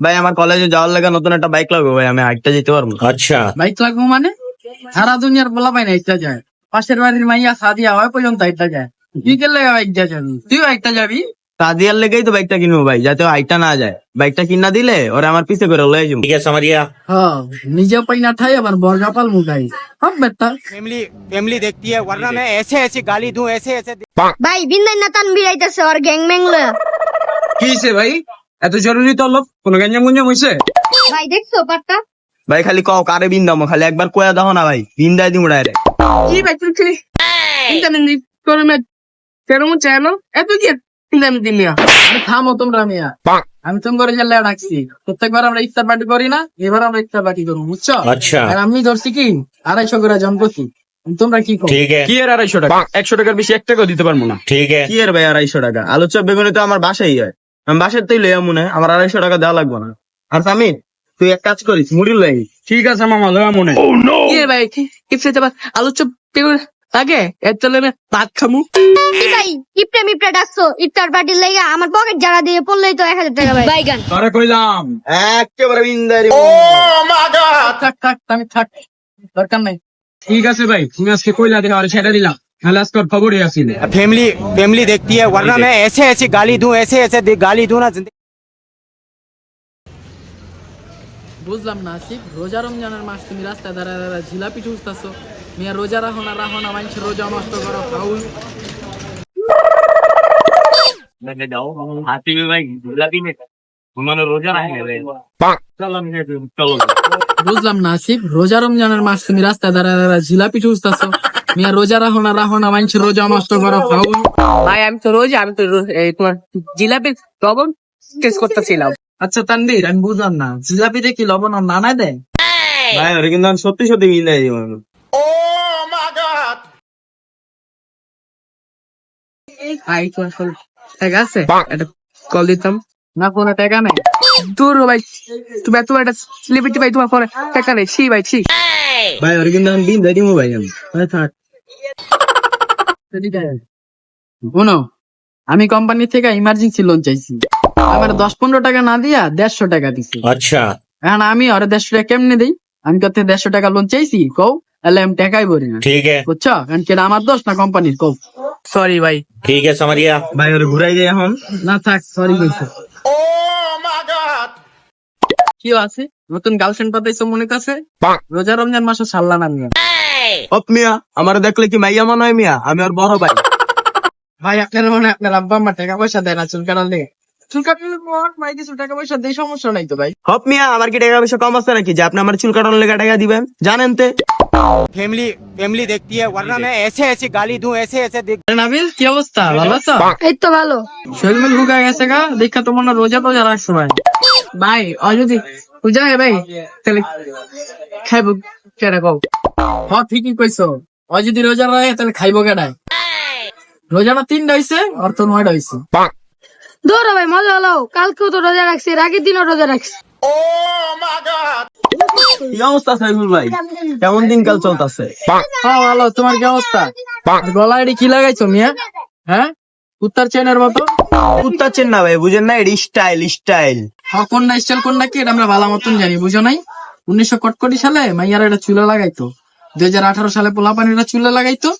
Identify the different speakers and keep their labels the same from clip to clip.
Speaker 1: ভাই আমার কলেজে যাওয়ার লাগা নতুন একটা বাইক লাগবে ভাই আমি হাইটটা যেতে পারবো না।
Speaker 2: अच्छा
Speaker 3: বাইক লাগবো মানে সারা দুনিয়ার বলা পাই না একটা যায় পাশের বাড়ির মাইয়া সাদিয়া হয় পর্যন্ত একটা যায় তুই কে লেগে বাইক যা যাবি তুইও একটা যাবি
Speaker 1: কাদিয়ার লেগেই তো বাইকটা কিনবো ভাই যাতে হাইটটা না যায় বাইকটা কিনা দিলে ওরা আমার পিছে করে লয়ে যাবো
Speaker 2: ठीक है समझ गया
Speaker 3: হ্যাঁ নিজে পাই না ঠাই আবার বর্গা পাল মুখাই সব বেটা
Speaker 4: फैमिली फैमिली देखती है वरना मैं ऐसे ऐसी गाली दूं ऐसे ऐसे
Speaker 5: ভাই বিন্দাই না তান বিড়াইতেছে ওর গ্যাং ম্যাং লয়া
Speaker 3: কি হইছে ভাই? এত জরুরি তলব কোনো গঞ্জাম গঞ্জাম হইছে?
Speaker 5: ভাই দেখছ পাটটা?
Speaker 1: ভাই খালি কও কারে বিন্দামো খালি একবার কোয়া দাও না ভাই। বিন্দাই দিমু ডাইরেক্ট
Speaker 3: কি ভাই তুমি খালি ইন্টারনেট করমে তেরমু চ্যানেল এত কি? ইন্টারনেট দিমিয়া আরে থামো তোমরা মিয়া। আমি তুমি করে জেলা ডাকছি। প্রত্যেকবার আমরা ইফতার পার্টি করি না এবার আমরা ইফতার পার্টি করব বুঝছ?
Speaker 2: আচ্ছা।
Speaker 3: আর আমি ধরছি কি? আড়াইশো করে জনপতি তোমরা কি
Speaker 6: কি আর আড়াইশো টাকা? একশো টাকার বেশি এক টাকাও দিতে পারব না।
Speaker 2: ঠিক আছে।
Speaker 1: কি আর ভাই আড়াইশো টাকা? আলু চপ বেগুনি তো আমার বাসাই হয়। আমি বাসার তেই লইয়া মনে হয়, আমার আড়াইশো টাকা দেওয়া লাগবে না। আর সামির তুই এক কাজ করিস মুড়ি লই
Speaker 6: ঠিক আছে মামা লয়া মনে।
Speaker 3: কি রে ভাই ইফতার যাবার আলু চপ লাগে এর চলে আমি ভাত খামু।
Speaker 5: কি ভাই ইপটা মিপটা ডাকছো? ইফতার পার্টির লাগা আমার পকেট জারা দিয়ে পড়লেই তো এক হাজার টাকা ভাই। বাইগান।
Speaker 6: তোরে কইলাম।
Speaker 1: একেবারে বিন্দাই দিমু।
Speaker 3: থাক থাক আমি থাক। দরকার নাই।
Speaker 6: ঠিক আছে ভাই তুমি আজকে কইলা দেখা আর সেটা দিলাম তাহলে আজকে ওর খবরই আসিল
Speaker 4: फैमिली फैमिली देखती है वरना मैं ऐसे ऐसी गाली दूं ऐसे ऐसे दे- गाली दूं ना जिंदगी
Speaker 3: বুঝলাম না আসিফ রোজা রমজানের মাস তুমি রাস্তায় দাঁড়ায় দাঁড়ায় জিলাপি চুষতেছো মিয়া রোজা রাখো না রাখো না মানুষের রোজা নষ্ট করো ফাউল বুঝলাম না আসিফ রোজা রমজানের মাস তুমি রাস্তায় দাঁড়ায় দাঁড়ায় জিলাপি চুষতেছো মিয়া রোজা রাখো না রাখো না মানুষের রোজা নষ্ট করো ফাউল ভাই আমি তো রোজা আমি তো তোমার জিলাপি লবণ টেস্ট করতেছিলাম। আচ্ছা তানবীর আমি বুঝলাম না। জিলাপিতে কি লবণ আর নানা দেয়?
Speaker 1: ভাই ওরে কিন্তু সত্যি সত্যি
Speaker 3: আই তো আসলে টাকা আছে? একটা কল দিতাম। না কোনো টাকা নেই। দূর ও ভাই তুমি এত একটা সেলিব্রিটি ভাই তোমার ফোনে টাকা নেই। ছি ভাই ছি।
Speaker 1: ভাই ওরে কিন্তু আমি দিমু ভাই আমি। ভাই থাক।
Speaker 3: শোনো আমি কোম্পানি থেকে ইমার্জেন্সি লোন চাইছি। আমার দশ পনেরো টাকা না দিয়া দেড়শো টাকা দিছি।
Speaker 2: আচ্ছা।
Speaker 3: এখন আমি আর দেড়শো টাকা কেমনে দিই? আমি কত দেড়শো টাকা লোন চাইছি? কৌ তাহলে আমি টাকাই বলি না।
Speaker 2: ঠিক আছে।
Speaker 3: বুঝছ? কারণ কেটা আমার দোষ না কোম্পানির কৌ সরি ভাই।
Speaker 2: ঠিক আছে সামারিয়া
Speaker 1: ভাই ওর ঘুরাই দেয় এখন।
Speaker 3: না থাক সরি বলছো কি আছে? নতুন গার্লফ্রেন্ড পাতাইছো মনে কাছে? রোজা রমজান মাসে সাল্লা নামিয়া
Speaker 1: অপ মিয়া আমার দেখলে কি মাইয়া মনে হয় মিয়া আমি ওর বড় ভাই
Speaker 3: ভাই আপনার মনে হয় আপনার আব্বা আম্মা টাকা পয়সা দেয় না চুল কাটার লেগে চুল কাটার পর মাই কিছু টাকা পয়সা দেয় সমস্যা নাই তো ভাই
Speaker 1: হপ মিয়া আমার কি টাকা পয়সা কম আছে নাকি যে আপনি আমার চুল কাটানোর লেগে টাকা দিবেন জানেন তে
Speaker 4: फैमिली फैमिली देखती है वरना मैं ऐसे ऐसी गाली दूं ऐसे ऐसे दे-
Speaker 3: আরে নাবিল কি অবস্থা ভালো আছো
Speaker 5: এই তো ভালো
Speaker 3: শরীর মিল ভুগা গেছে গা দেখা তো মনে হয় রোজা টোজা রাখছো ভাই ভাই ও যদি পূজা হয় ভাই তাহলে খাইবো কেডা কও? হ ঠিকই কইছো। ও যদি রোজা রাখে তাহলে খাইবো কেডায়? তিনটা হইছে আর তো নয়টা হইছে।
Speaker 5: দৌড়ো ভাই মজা হলো। কালকেও তো রোজা রাখছি আগের দিনও রোজা রাখছি।
Speaker 1: কি অবস্থা সাইফুল ভাই? কেমন দিনকাল চলতেছে?
Speaker 3: হ্যাঁ ভালো। তোমার কি অবস্থা? গলায় কি লাগাইছো মিয়া? হ্যাঁ? উত্তর চেনের মতো?
Speaker 1: উত্তাচ্ছেন না ভাই বুঝেন না এটি স্টাইল স্টাইল
Speaker 3: হ্যাঁ কোনটা স্টাইল কোনটা কি এটা আমরা ভালো মতন জানি বুঝো নাই? উনিশশো কটকটি সালে মাইয়ারা এটা চুলে লাগাইতো দুই হাজার আঠারো সালে পোলা পানিটা চুলে লাগাইতো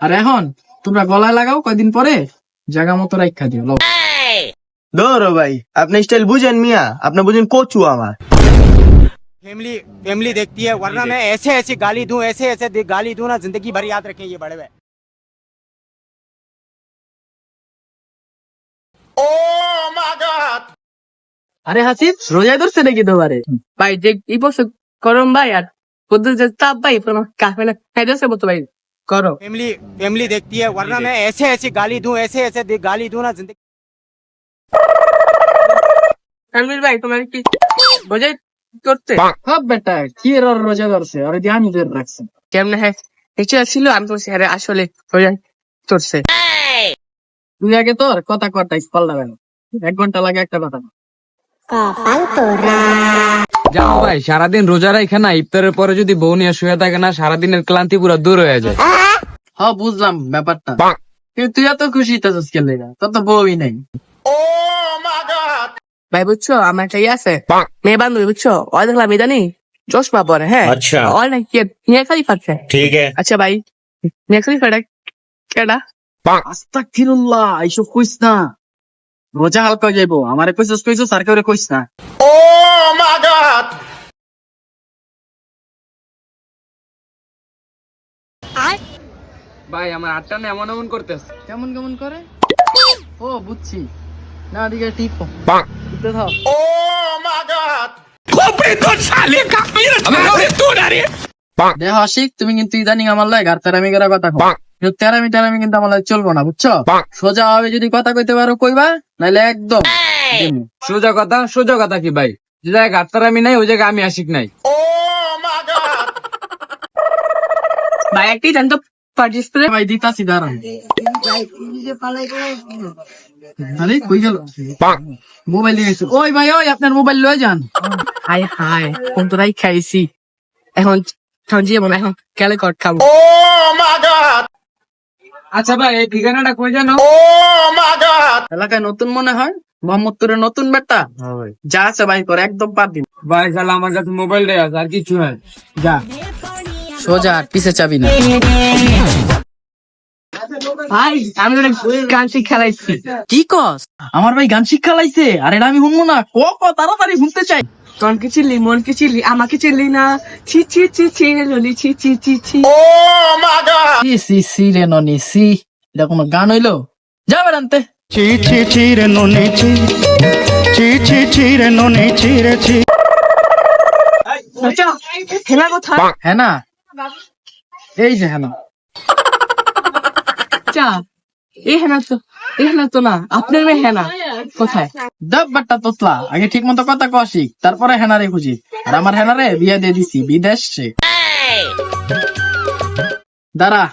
Speaker 3: আর এখন তোমরা গলায় লাগাও কয়দিন পরে জায়গা মতো রাখা দিও লও।
Speaker 1: ধরো ভাই আপনি স্টাইল বুঝেন মিয়া আপনি বুঝেন কচু আমার
Speaker 4: फैमिली फैमिली देखती है वरना मैं ऐसे ऐसी गाली दूं ऐसे ऐसे दे- गाली दूं ना जिंदगी भर याद रखें ये बड़े भाई
Speaker 3: আরে হাসিব রোজায় ধরছে নাকি তোমারে ভাই যে এই বছর গরম ভাই আর কদ্দুর যে তাপ ভাই কাফে না খাইতেছে মতো ভাই করো
Speaker 4: फैमिली फैमिली देखती है वरना मैं ऐसे ऐसी गाली दूं ऐसे ऐसे दे- गाली दूं ना जिंदगी
Speaker 3: তানভীর ভাই তোমার কি রোজাই করতে হ্যাঁ বেটা কি এর ওর রোজা ধরছে আরে দিয়ে আমি ধরে রাখছি কেমনে হ্যাঁ ইচ্ছা ছিল আমি তো আরে আসলে রোজা ধরছে তুই আগে তোর কথা কটাই পাল্লা গেল এক ঘন্টা লাগে একটা কথা
Speaker 6: যাও ভাই সারাদিন রোজা রাখে না ইফতারের পরে যদি বউ নিয়ে শুয়ে থাকে না সারাদিনের ক্লান্তি পুরো দূর হয়ে যায়।
Speaker 3: হ বুঝলাম ব্যাপারটা। কিন্তু তুই এত খুশি হইতেছিস কেলে তোর তো বউই নাই।
Speaker 7: ভাই বুঝছ? আমার একটা ইয়ে আছে। মেয়ে বান্ধবী বুঝছ? ও দেখলাম ইদানি চশমা পরে হ্যাঁ?
Speaker 8: আচ্ছা।
Speaker 7: ও নাকি মেয়ে খালি
Speaker 8: ফাটছে ঠিক
Speaker 7: আচ্ছা ভাই। মেয়ে খালি ফাটে কেডা?
Speaker 3: আস্তাক ফিরুল্লাহ এইসব কইস না। রোজা হালকা যাইবো। আমারে কইছস কইছস আর কেউ কইস না।
Speaker 6: ভাই আমার আটটা না এমন এমন করতেছে।
Speaker 7: কেমন কেমন করে? ও বুঝছি। না দিকে টিপ। টিপতে থাও দেহ আশিক তুমি কিন্তু ইদানিং আমার লাগে আর তেরামি করার কথা তেরামি তেরামি কিন্তু আমার চলবো না বুঝছ? সোজা ভাবে যদি কথা কইতে পারো কইবা নাইলে একদম দিমু।
Speaker 6: সোজা কথা সোজা কথা কি ভাই? যে জায়গায় গাত্তার নাই ওই জায়গায় আমি আশিক নাই।
Speaker 7: ভাই একটি জানতো পার্টিসিপেট
Speaker 3: ভাই দিতাছি দাঁড়ান। আরে কই গেল? মোবাইল নিয়ে গেছে
Speaker 7: ওই ভাই ওই আপনার মোবাইল লয়ে যান। হাই হাই কোন তোরাই খাইছি। এখন এখন এখন কেলে কট খাব?
Speaker 6: আচ্ছা ভাই এই ঠিকানাটা কই জানো?
Speaker 7: এলাকায় নতুন মনে হয়? মোহাম্মদপুরের নতুন বেটা? যা আছে ভাই করে একদম পার দিন।
Speaker 6: ভাই তাহলে আমার কাছে মোবাইলটাই আছে আর কিছু নাই।
Speaker 7: যা। সোজা আর পিছে চাবি না। ভাই আমি গান শিখ খেলাইছি। কি কস?
Speaker 3: আমার ভাই গান শিক্ষা লাইছে আর এটা আমি শুনব না। ক ক তাড়াতাড়ি শুনতে চাই।
Speaker 7: তনকে চিল্লি মনকে চিল্লি আমাকে চিল্লি না ছি ছি ছি ছি রে ললি ছি ছি ছি ছি
Speaker 3: সি সি সি রে ননি সি এটা কোনো গান হইল যা বেড়ান্তে
Speaker 9: চি চি চি রে ননে চি চি চি চি রে ননে চি রে চি
Speaker 7: আচ্ছা হেনা কোথায়
Speaker 3: হ্যাঁ না এই যে হ্যাঁ না
Speaker 7: আচ্ছা এ হেনা তো এ হেনা তো না আপনার মেয়ে হেনা কোথায়?
Speaker 3: দব বাট্টা তোতলা। আগে ঠিক মতো কথা কষি তারপরে হেনারে খুঁজি। আর আমার হেনারে বিয়ে দিয়ে দিছি বিদেশে। দাঁড়া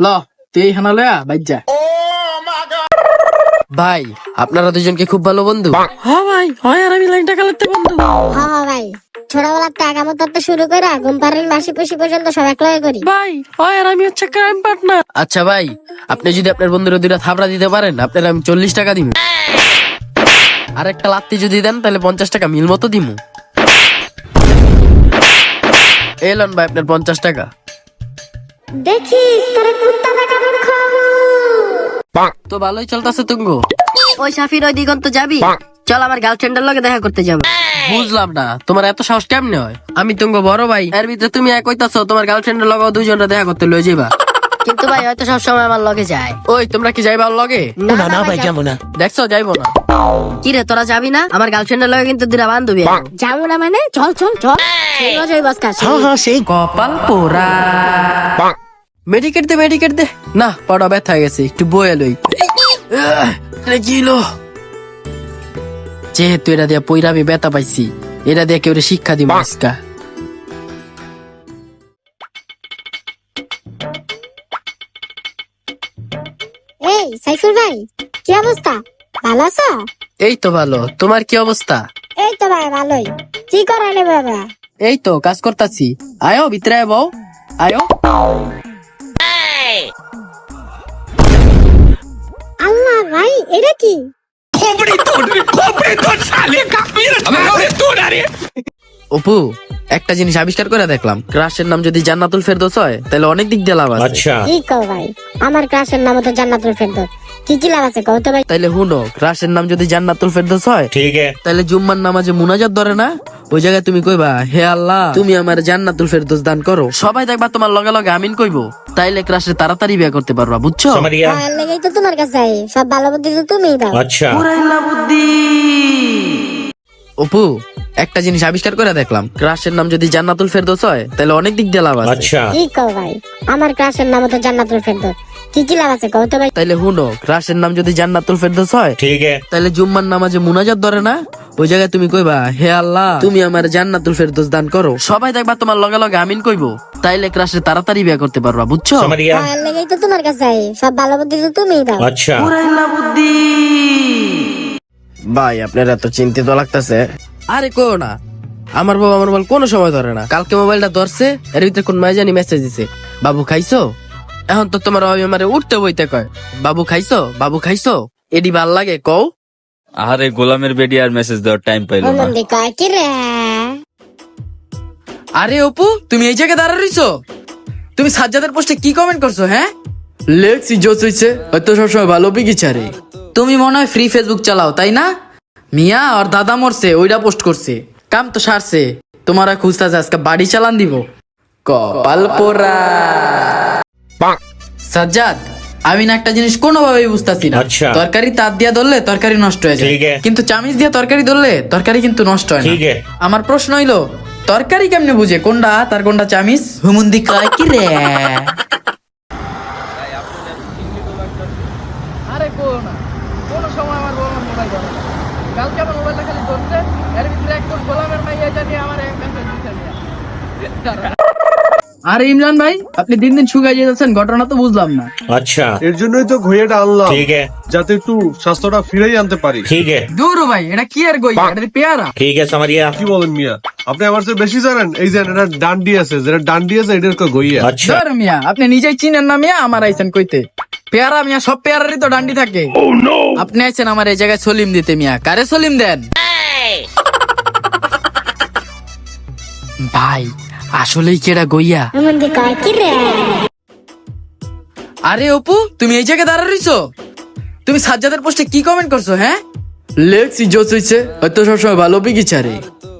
Speaker 3: ল তুই এই হেনা লয়া বাইজা
Speaker 7: ভাই আপনারা দুজনকে খুব ভালো বন্ধু। হ্যাঁ ভাই হয় আর আমি লাইনটা কালাতে বন্ধু।
Speaker 5: হ্যাঁ ভাই। ছোটবেলার থেকে শুরু করে ঘুম পাড়ের মাসি পুষি পর্যন্ত সব করি।
Speaker 7: ভাই হয় আর আমি হচ্ছে ক্রাইম পার্টনার আচ্ছা ভাই আপনি যদি আপনার বন্ধুরা দুইটা থাবড়া দিতে পারেন আপনার আমি চল্লিশ টাকা দিব। আর একটা লাত্তি যদি দেন তাহলে পঞ্চাশ টাকা মিল মতো দিমু। এলন ভাই আপনার পঞ্চাশ টাকা।
Speaker 5: দেখা
Speaker 7: তো ভালোই চলতেছে তুঙ্গো।
Speaker 10: ওই সাফির ওই দিগন্ত যাবি? চল আমার গার্লফ্রেন্ডের লগে দেখা করতে যাব।
Speaker 7: বুঝলাম না তোমার এত সাহস কেমনে হয়? আমি তুঙ্গ বড় ভাই এর ভিতরে তুমি এক কইতাছ তোমার গার্লফ্রেন্ডের লগে দুইজনটা দেখা করতে লয়ে যাইবা।
Speaker 10: কিন্তু ভাই হয়তো সবসময় আমার লগে যায়।
Speaker 7: ওই তোমরা কি যাইবা লগে?
Speaker 10: না না ভাই যাব না।
Speaker 7: দেখছ যাইবো না।
Speaker 10: কি রে তোরা যাবি না? আমার গার্লফ্রেন্ডের লগে কিন্তু দুরা বান্ধবী
Speaker 5: যাব না মানে? চল চল চল। সেই লজই বসকা
Speaker 7: কপাল পোড়া। মেডিকেট দে মেডিকেট দে। না পড়া ব্যথা হয়ে গেছে একটু বয়ে লই। কিলো যেহেতু এটা দিয়ে পইরা আমি ব্যথা পাইছি এটা দিয়ে কেউ শিক্ষা দিব আজকা?
Speaker 5: সাইফুল ভাই কি অবস্থা? ভালো আছো?
Speaker 7: এই তো ভালো। তোমার কি অবস্থা?
Speaker 5: এই তো ভাই ভালোই। কি করালে বাবা?
Speaker 7: এই তো কাজ করতাছি। আয়ো ভিতরে আয় বউ। আয়ো।
Speaker 5: আল্লাহ ভাই এটা কি?
Speaker 7: অপু একটা জিনিস আবিষ্কার করে দেখলাম ক্রাশের নাম যদি জান্নাতুল ফেরদৌস হয় তাহলে অনেক দিক দিয়ে লাভ আছে।
Speaker 8: আচ্ছা।
Speaker 5: কি কও ভাই? আমার ক্রাশের নাম তো জান্নাতুল ফেরদৌস। কি কি লাভ আছে কও তো ভাই?
Speaker 7: তাহলে হুনো ক্রাশের নাম যদি জান্নাতুল ফেরদৌস হয়
Speaker 8: ঠিক আছে।
Speaker 7: তাহলে জুম্মার নামাজে মুনাজাত ধরে না? ওই জায়গায় তুমি কইবা হে আল্লাহ তুমি আমার জান্নাতুল ফেরদৌস দান করো। সবাই দেখবা তোমার লগে লগে আমিন কইবো। তাইলে ক্রাশে তাড়াতাড়ি বিয়ে করতে পারবা বুঝছ?
Speaker 5: সামারিয়া। তো তোমার কাছে সব ভালো বুদ্ধি তো তুমিই দাও।
Speaker 8: আচ্ছা। বুদ্ধি।
Speaker 7: অপু একটা জিনিস আবিষ্কার করে দেখলাম। ক্রাশের নাম যদি জান্নাতুল ফেরদৌস হয় তাহলে অনেক দিক দিয়ে লাভ আছে।
Speaker 8: আচ্ছা।
Speaker 5: কি কও ভাই? আমার ক্রাশের নাম তো জান্নাতুল ফেরদৌস। কি কি লাভ আছে কও তো ভাই?
Speaker 7: তাহলে হুনো ক্রাশের নাম যদি জান্নাতুল ফেরদৌস হয়
Speaker 8: ঠিক আছে।
Speaker 7: তাহলে জুম্মার নামাজে মুনাজাত ধরে না? ওই জায়গায় তুমি কইবা হে আল্লাহ তুমি আমার জান্নাতুল ফেরদৌস দান করো। সবাই দেখবা তোমার লগে লগে আমিন কইবো। তাইলে ক্রাশে তাড়াতাড়ি বিয়ে করতে পারবা বুঝছ?
Speaker 8: সামারিয়া।
Speaker 5: হ্যাঁ, তো তোমার কাছে সব ভালো বুদ্ধি তো তুমিই দাও।
Speaker 8: আচ্ছা।
Speaker 7: বুদ্ধি ভাই আপনার এত চিন্তিত লাগতেছে। আরে কো না আমার বাবা আমার মোবাইল কোনো সময় ধরে না। কালকে মোবাইলটা ধরছে এর ভিতরে কোন মাই জানি মেসেজ দিছে। বাবু খাইছো? এখন তো তোমার বাবা আমারে উঠতে বইতে কয় বাবু খাইছো? বাবু খাইছো? এডি ভালো লাগে কও।
Speaker 2: আরে গোলামের বেডি আর মেসেজ দেওয়ার টাইম পাইলো না।
Speaker 3: আরে অপু তুমি এই জায়গায় দাঁড়া রইছো? তুমি সাজ্জাদের পোস্টে কি কমেন্ট করছ হ্যাঁ? লেখছি জোস হইছে হয়তো সবসময় ভালো বিগিচারে তুমি মনে হয় ফ্রি ফেসবুক চালাও তাই না? মিয়া আর দাদা মরছে ওইটা পোস্ট করছে। কাম তো সারছে। তোমারা খুঁজতেছে আজকে বাড়ি চালান দিব। কপাল পোড়া। সাজ্জাদ আমি না একটা জিনিস কোনোভাবেই বুঝতাছি না।
Speaker 8: আচ্ছা।
Speaker 3: তরকারি তার দিয়া ধরলে তরকারি নষ্ট হয়ে যায়। কিন্তু চামিচ দিয়া তরকারি ধরলে তরকারি কিন্তু নষ্ট হয় না। আমার প্রশ্ন হইল তরকারি কেমনে বুঝে? কোনটা তার কোনটা চামিচ? হুমুন্দি কয় কি রে? আরে কো না কোনো সময় আমার বউ আমার মোবাইল ধরে কালকে আমার মোবাইলটা খালি ধরছে এর ভিতরে একজন গোলামের মাইয়া জানি আমার এক মেসেজ আরে ইমরান ভাই আপনি দিন দিন শুকাই যাচ্ছেন ঘটনা তো বুঝলাম না।
Speaker 8: আচ্ছা।
Speaker 11: এর জন্যই তো ঘইয়াটা আনলাম।
Speaker 8: ঠিক আছে।
Speaker 11: যাতে একটু স্বাস্থ্যটা ফিরেই আনতে পারি।
Speaker 8: ঠিক আছে।
Speaker 3: দূর ভাই এটা কি আর গই এটা পেয়ারা।
Speaker 8: ঠিক আছে আমারিয়া
Speaker 11: কি বলেন মিয়া? আপনি আমার চেয়ে বেশি জানেন? এই যে এটা ডান্ডি আছে যেটা ডান্ডি আছে এটার কই গইয়া
Speaker 3: আচ্ছা। মিয়া আপনি নিজেই চিনেন না মিয়া আমার আইছেন কইতে। পেয়ারা মিয়া সব পেয়ারারই তো ডান্ডি থাকে। আপনি আছেন আমার এই জায়গায় সলিম দিতে মিয়া। কারে সলিম দেন? ভাই আসলেই কেডা গইয়া? আরে অপু তুমি এই জায়গায় দাঁড়া রইছো? তুমি সাজ্জাদের পোস্টে কি কমেন্ট করছ হ্যাঁ? লেখছি জোস হইছে হয়তো সবসময় ভালো বিগিচারে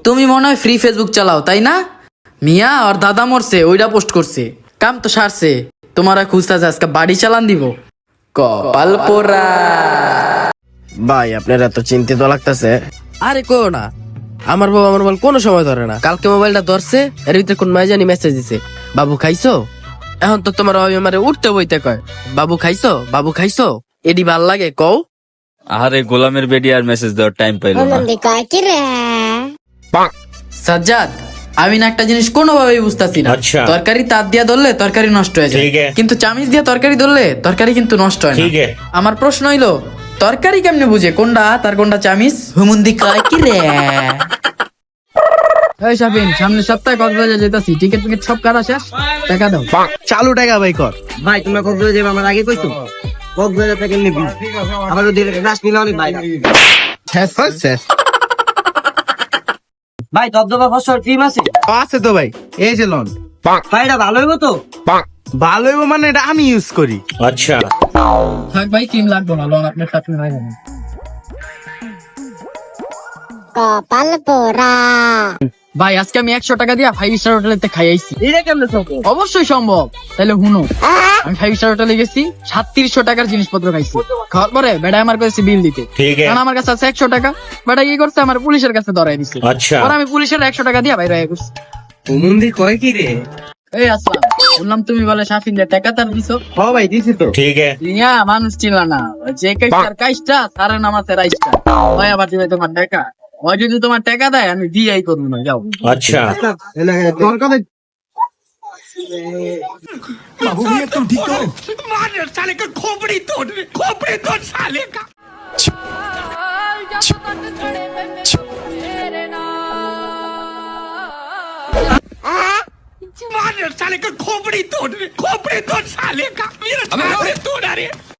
Speaker 3: তুমি মনে হয় ফ্রি ফেসবুক চালাও তাই না? মিয়া আর দাদা মরছে ওইটা পোস্ট করছে। কাম তো সারছে। তোমারা খুঁজতেছে আজকে বাড়ি চালান দিব। কপাল পোড়া।
Speaker 1: ভাই আপনার এত চিন্তিত লাগতেছে।
Speaker 7: আরে কো না আমার বাবা আমার মোবাইল কোনো সময় ধরে না। কালকে মোবাইলটা ধরছে এর ভিতরে কোন মাই জানি মেসেজ দিছে। বাবু খাইছো? এখন তো তোমার বাবা আমারে উঠতে বইতে কয়। বাবু খাইছো? বাবু খাইছো? এডি ভালো লাগে কও?
Speaker 2: আরে গোলামের বেডি আর মেসেজ দেওয়ার টাইম পাইলো না।
Speaker 3: সাজ্জাদ আমি না একটা জিনিস কোনোভাবেই বুঝতাছি না। তরকারি তার দিয়া ধরলে তরকারি নষ্ট হয়ে যায়। কিন্তু চামিচ দিয়ে তরকারি ধরলে তরকারি কিন্তু নষ্ট হয় না। আমার প্রশ্ন হইল তরকারি কেমনে বুঝে? কোনটা তার কোনটা চামিচ? হুমুন্দি কয় কি রে? এই শাপিন সামনের সপ্তাহে কক্সবাজার যেতেছি। টিকিট টিকিট সব কাটা শেষ? টাকা দাও।
Speaker 1: চালু টাকা ভাই কর। ভাই কক্সবাজার যাবে আমার আগে কইছো? কক্সবাজার থেকে নিবি আমার ওদের রাস নিলে অনেক ভাই। হ্যাঁ, শেষ শেষ। ভাই দবদবা ফসল ক্রিম আছে?
Speaker 12: আছে তো ভাই। এই যে লন।
Speaker 1: ভাই এটা ভালো হইব তো?
Speaker 12: ভালো হইব মানে এটা আমি ইউজ করি।
Speaker 8: আচ্ছা।
Speaker 3: থাক ভাই ক্রিম লাগবে না লন আপনার সাথে নাই কপাল পোড়া। ভাই আজকে আমি একশো টাকা দিয়ে ফাইভ স্টার হোটেলেতে খাই আইছি
Speaker 1: এটা কেমন সম্ভব?
Speaker 3: অবশ্যই সম্ভব। তাহলে হুনো আমি ফাইভ স্টার হোটেলে গেছি সাতত্রিশশো টাকার জিনিসপত্র খাইছি। খাওয়ার পরে বেটা আমার কাছে বিল দিতে। কারণ আমার কাছে আছে একশো টাকা। বেটা কি করছে? আমার পুলিশের কাছে ধরাই দিছে।
Speaker 8: আচ্ছা।
Speaker 3: পরে আমি পুলিশের একশো টাকা দিয়ে বাইরে করছি
Speaker 1: মুন্দি কয় কি রে?
Speaker 3: এই আসলাম। বললাম তুমি বলে সাফিন দে টাকা তার দিছো?
Speaker 1: হ ভাই দিছি তো।
Speaker 8: ঠিক আছে।
Speaker 3: ইয়া মানুষ ছিল না। যে কাইস্টার কাইস্টা সারা নামাজের আইস্টা ভাই আবার দিবে তোমার টাকা? ওই যদি তোমার টাকা দেয় আমি দিয়াই করবো না যাও
Speaker 8: अच्छा
Speaker 1: তোর কথা
Speaker 12: खोपड़ी तोड़ खोपड़ी तोड़ साले का मेरा